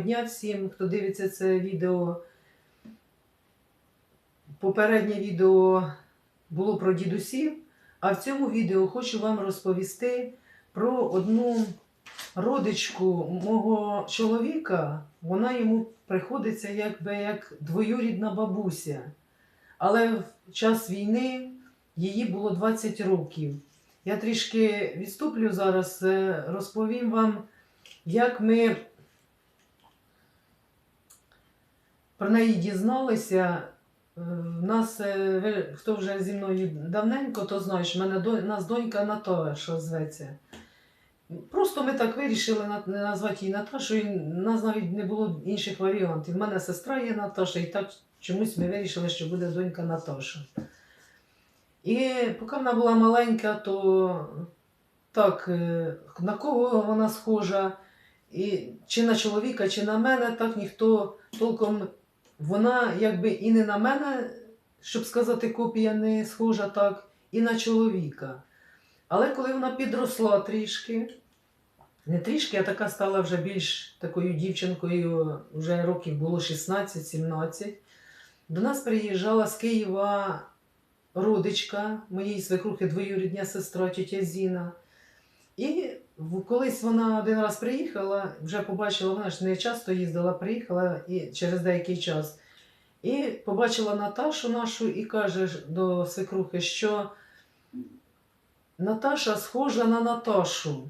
дня всім, хто дивиться це відео. Попереднє відео було про дідусів, а в цьому відео хочу вам розповісти про одну родичку мого чоловіка. Вона йому приходиться якби як двоюрідна бабуся. Але в час війни її було 20 років. Я трішки відступлю зараз, е, розповім вам, як ми про неї дізналися. Е, В нас, е, ви- хто вже зі мною давненько, то знає, що в мене до, нас донька Наташа зветься. Просто ми так вирішили назвати її Наташою, в нас навіть не було інших варіантів. У мене сестра є Наташа, і так чомусь ми вирішили, що буде донька Наташа. І поки вона була маленька, то так, е, на кого вона схожа, і, чи на чоловіка, чи на мене, так ніхто толком. Вона якби і не на мене, щоб сказати, копія не схожа так, і на чоловіка. Але коли вона підросла трішки, не трішки, а така стала вже більш такою дівчинкою, вже років було 16-17, до нас приїжджала з Києва родичка моєї свекрухи, двоюрідня сестра тітя Зіна. І колись вона один раз приїхала, вже побачила, вона ж не часто їздила, приїхала і через деякий час. І побачила Наташу нашу і каже до свекрухи, що Наташа схожа на Наташу.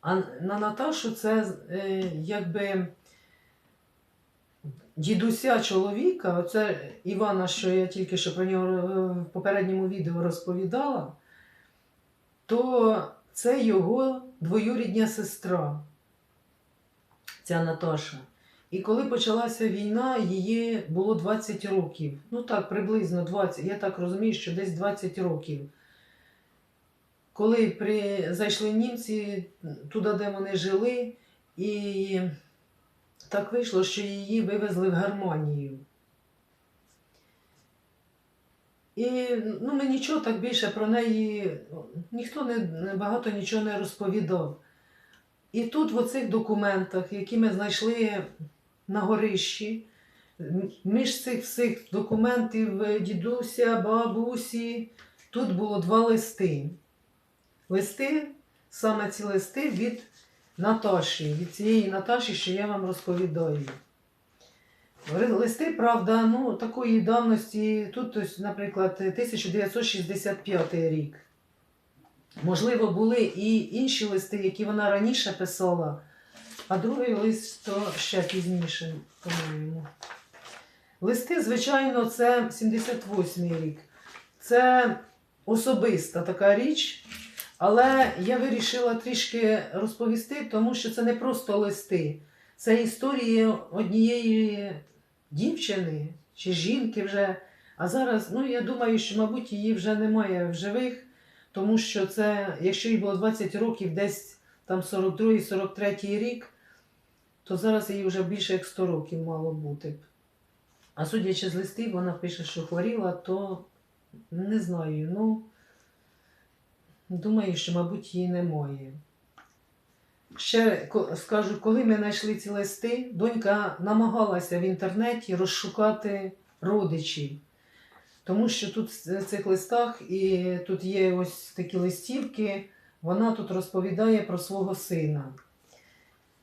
А на Наташу це е, якби дідуся чоловіка, оце Івана, що я тільки що про нього е, в попередньому відео розповідала, то це його двоюрідня сестра, ця Наташа. І коли почалася війна, її було 20 років. Ну так, приблизно 20. Я так розумію, що десь 20 років. Коли при... зайшли німці туди, де вони жили, і так вийшло, що її вивезли в Германію. І ну, ми нічого так більше про неї, ніхто не, багато нічого не розповідав. І тут, в оцих документах, які ми знайшли на горищі, між цих всіх документів е, дідуся, бабусі, тут було два листи. Листи, саме ці листи від Наташі, від цієї Наташі, що я вам розповідаю. Листи, правда, ну, такої давності, тут, ось, наприклад, 1965 рік. Можливо, були і інші листи, які вона раніше писала, а другий лист то ще пізніше, по-моєму. Листи, звичайно, це 78 рік. Це особиста така річ, але я вирішила трішки розповісти, тому що це не просто листи. Це історії однієї дівчини чи жінки вже. А зараз, ну я думаю, що, мабуть, її вже немає в живих, тому що це, якщо їй було 20 років, десь там 42-43 рік, то зараз їй вже більше як 100 років мало бути. А судячи з листів, вона пише, що хворіла, то не знаю. Ну, думаю, що, мабуть, її немає. Ще скажу, коли ми знайшли ці листи, донька намагалася в інтернеті розшукати родичів. Тому що тут в цих листах і тут є ось такі листівки, вона тут розповідає про свого сина.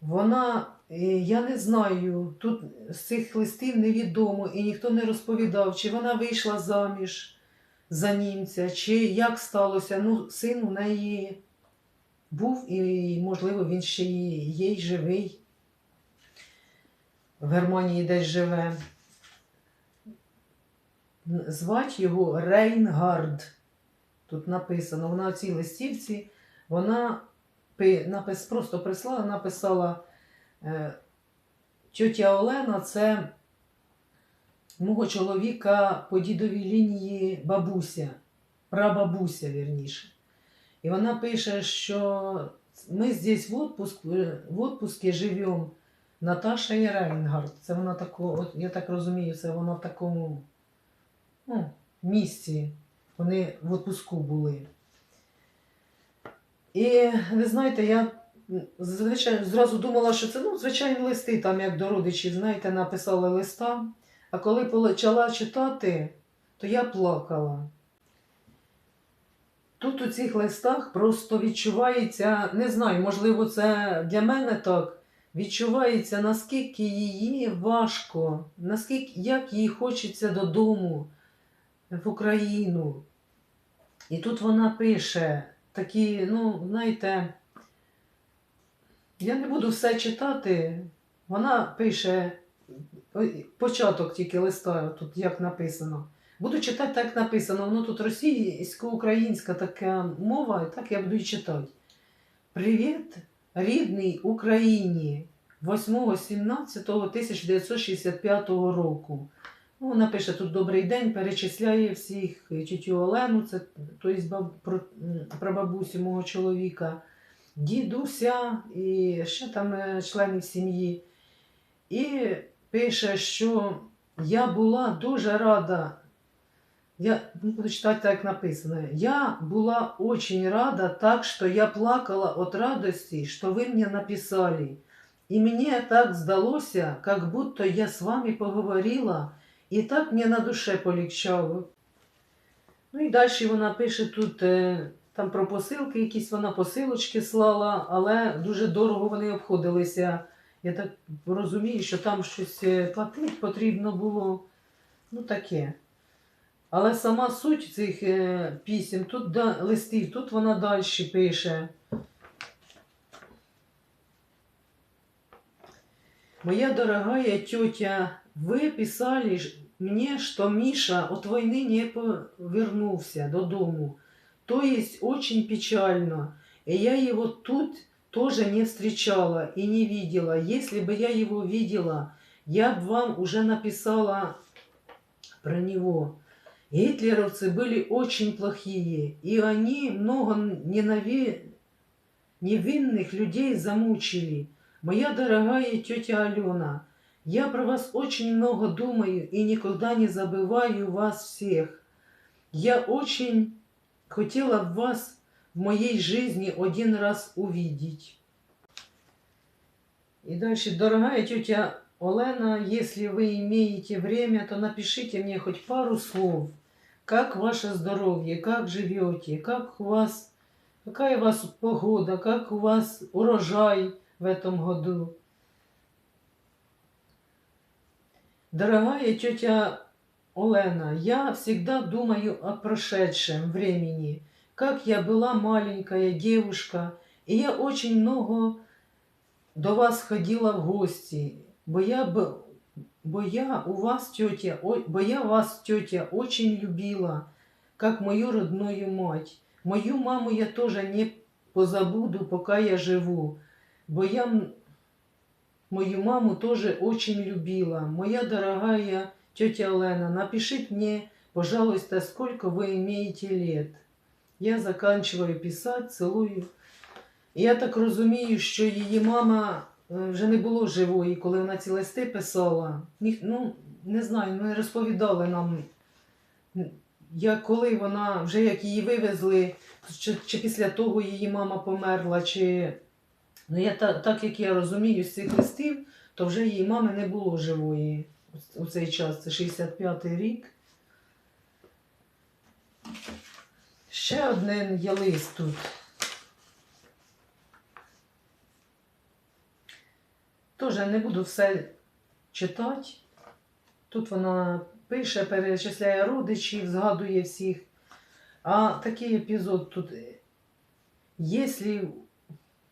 Вона, е, я не знаю, тут з цих листів невідомо і ніхто не розповідав, чи вона вийшла заміж за німця, чи як сталося. Ну, син у неї був і, можливо, він ще є й живий. В Германії десь живе. Звать його Рейнгард. Тут написано, вона в цій листівці, вона напис, просто прислала, написала е, тьотя Олена, це мого чоловіка по дідовій лінії бабуся, прабабуся, вірніше. І вона пише, що ми здесь в, отпуск, в отпуске живемо. Наташа і Рейнгард. Це вона тако, я так розумію, це вона в такому ну, місці. Вони в отпуску були. І ви знаєте, я звичайно, зразу думала, що це ну, звичайні листи, там як до родичів, знаєте, написали листа. А коли почала читати, то я плакала. Тут у цих листах просто відчувається, не знаю, можливо, це для мене так. Відчувається, наскільки її важко, наскільки як їй хочеться додому, в Україну. І тут вона пише такі, ну, знаєте, я не буду все читати. Вона пише початок тільки листа, тут як написано. Буду читати так, як написано. Воно тут російсько-українська така мова, і так я буду і читати. Привіт, рідний Україні 8.17.1965 року. Ну, вона пише тут добрий день, перечисляє всіх тітю Олену, це баб, про, м, прабабусю мого чоловіка, дідуся і ще там е, членів сім'ї. І пише, що я була дуже рада. Я буду читати так, як написано. Я була очень рада, так что я плакала от радости, что вы мне написали. И мне так сдалося, как будто я с вами поговорила, і так мені на душе полегчало. Ну і далі вона пише тут е, там про посилки, якісь вона посилочки слала, але дуже дорого вони обходилися. Я так розумію, що там щось е, платити потрібно було. Ну таке. Але сама суть цих е, пісім, тут да, листів, тут вона далі пише. Моя дорогая тетя, вы писали ж- мне, что Миша от войны не повернулся додому. То есть очень печально. И я его тут тоже не встречала и не видела. Если бы я его видела, я бы вам уже написала про него. Гитлеровцы были очень плохие, и они много ненави- невинных людей замучили. Моя дорогая тетя Алена, я про вас очень много думаю и никогда не забываю вас всех. Я очень хотела вас в моей жизни один раз увидеть. И дальше, дорогая тетя Олена, если вы имеете время, то напишите мне хоть пару слов. Как ваше здоровье, как живете, как у вас, какая у вас погода, как у вас урожай в этом году. Дорогая тетя Олена, я всегда думаю о прошедшем времени, как я была маленькая девушка, и я очень много до вас ходила в гости, бо я, бо я у вас, тетя, о- бо я вас, тетя, очень любила, как мою родную мать. Мою маму я тоже не позабуду, пока я живу, бо я м- мою маму тоже очень любила. Моя дорогая тетя Лена, напишите мне, пожалуйста, сколько вы имеете лет. Я заканчиваю писать, целую. І я так розумію, що її мама е, вже не було живої, коли вона ці листи писала. Ніх, ну, не знаю, не розповідали нам, як коли вона, вже як її вивезли, чи, чи після того її мама померла, чи. Ну, я так, так як я розумію з цих листів, то вже її мами не було живої у цей час, це 65-й рік. Ще один є лист тут. Тоже не буду все читати. Тут вона пише, перечисляє родичів, згадує всіх. А такий епізод тут. Если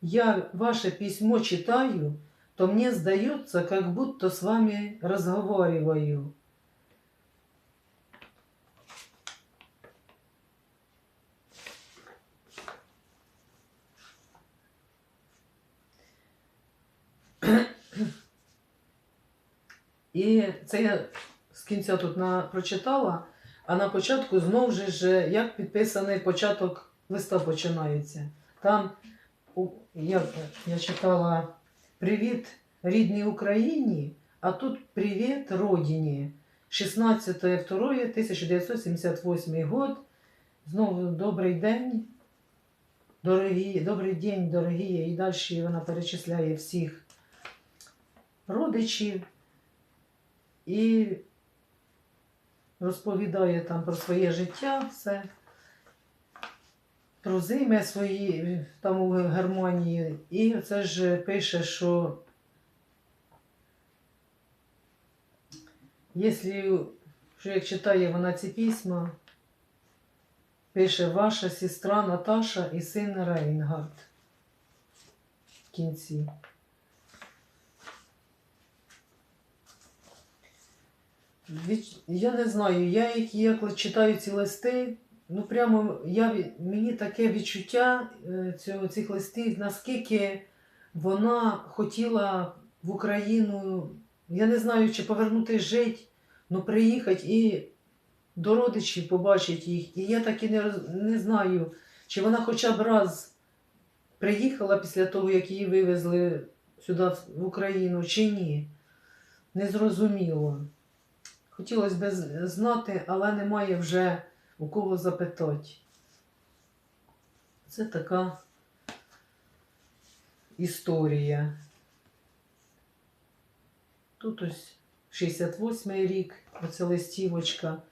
я ваше письмо читаю, то мне сдается, как будто с вами разговариваю. І це я з кінця тут на, прочитала, а на початку знов же ж, як підписаний початок листа починається. Там я, я читала Привіт рідній Україні, а тут Привіт родині. 16.02.1978 год. Знову добрий день. дорогі, добрий день, дорогі, і далі вона перечисляє всіх родичів і розповідає там про своє життя, все. Про зими свої там у Германії. І це ж пише, що якщо що як читає вона ці письма, пише ваша сестра Наташа і син Рейнгард в кінці. Я не знаю, я як, як читаю ці листи, ну прямо я, мені таке відчуття е, цього, цих листів, наскільки вона хотіла в Україну, я не знаю, чи повернути жити, ну приїхати і до родичів побачити їх. І я так і не, не знаю, чи вона хоча б раз приїхала після того, як її вивезли сюди в Україну, чи ні. Незрозуміло. Хотілося б знати, але немає вже у кого запитати. Це така історія. Тут ось 68-й рік, оця листівочка.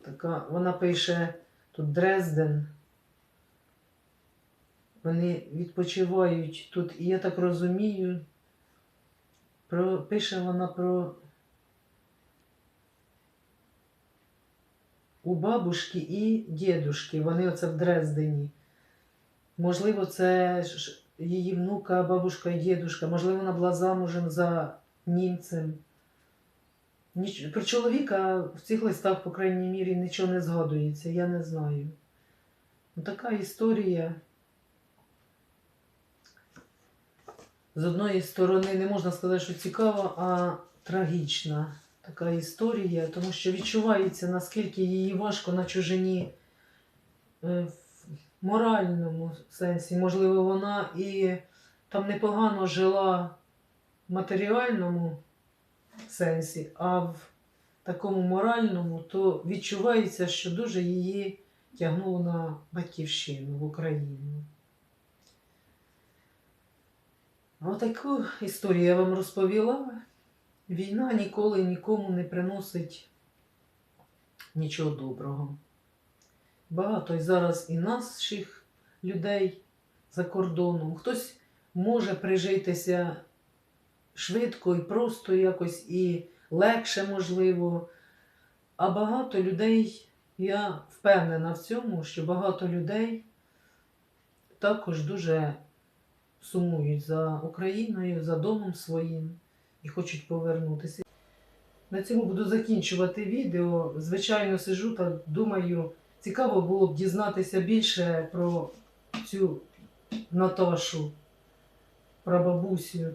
Така, вона пише тут Дрезден. Вони відпочивають тут, і я так розумію, про, пише вона про у бабушки і дідушки. Вони оце в Дрездені. Можливо, це її внука, бабушка і дідушка. Можливо, вона була замужем за німцем. Ніч... Про чоловіка в цих листах, по крайній мірі, нічого не згадується, я не знаю. Ну, така історія. З одної сторони, не можна сказати, що цікава, а трагічна така історія, тому що відчувається, наскільки їй важко на чужині е, в моральному сенсі. Можливо, вона і там непогано жила в матеріальному сенсі, а в такому моральному, то відчувається, що дуже її тягнуло на батьківщину в Україну. Отаку історію я вам розповіла. Війна ніколи нікому не приносить нічого доброго. Багато і зараз і наших людей за кордоном. Хтось може прижитися швидко і просто якось і легше, можливо. А багато людей, я впевнена в цьому, що багато людей також дуже сумують за Україною, за домом своїм і хочуть повернутися. На цьому буду закінчувати відео. Звичайно, сижу та думаю, цікаво було б дізнатися більше про цю Наташу, про бабусю.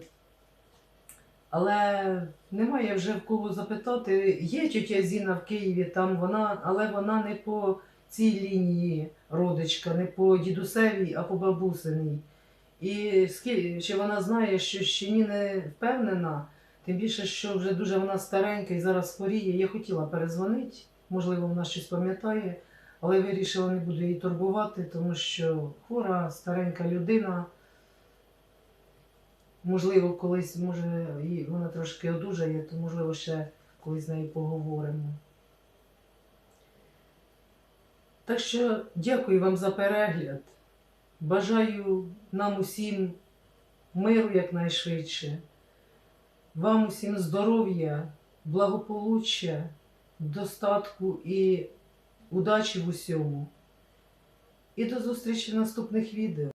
Але немає вже в кого запитати. Є тетя Зіна в Києві, там вона, але вона не по цій лінії родичка, не по дідусевій, а по бабусиній. І чи вона знає, що ще ні не впевнена, тим більше, що вже дуже вона старенька і зараз хворіє. Я хотіла перезвонити, можливо, вона щось пам'ятає, але вирішила не буду її турбувати, тому що хвора, старенька людина. Можливо, колись, може, вона трошки одужає, то можливо ще колись з нею поговоримо. Так що дякую вам за перегляд. Бажаю нам усім миру якнайшвидше, вам усім здоров'я, благополуччя, достатку і удачі в усьому. І до зустрічі в наступних відео.